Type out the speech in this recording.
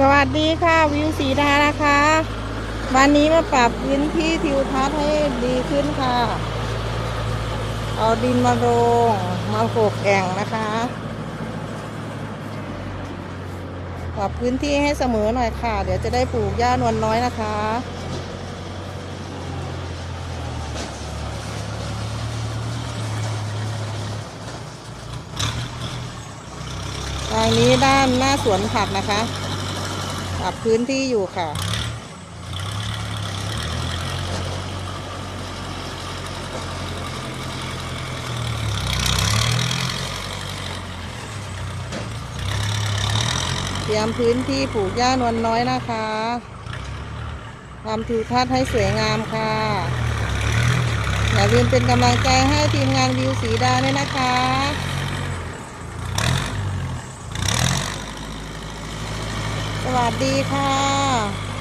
สวัสดีค่ะวิวสีดานะคะ วันนี้มาปรับพื้นที่ทิวทัศน์ให้ดีขึ้นค่ะ เอาดินมาลงมาโขกแอ่งนะคะ ปรับพื้นที่ให้เสมอหน่อยค่ะ เดี๋ยวจะได้ปลูกหญ้านวลน้อยนะคะทางนี้ด้านหน้าสวนผักนะคะ ปรับพื้นที่อยู่ค่ะ เตรียมพื้นที่ปลูกหญ้านวลนน้อยนะคะทำทิวทัศน์ให้สวยงามค่ะ อย่าลืมเป็นกำลังใจให้ทีมงานวิวสีดาด้วยนะคะ สวัสดีค่ะ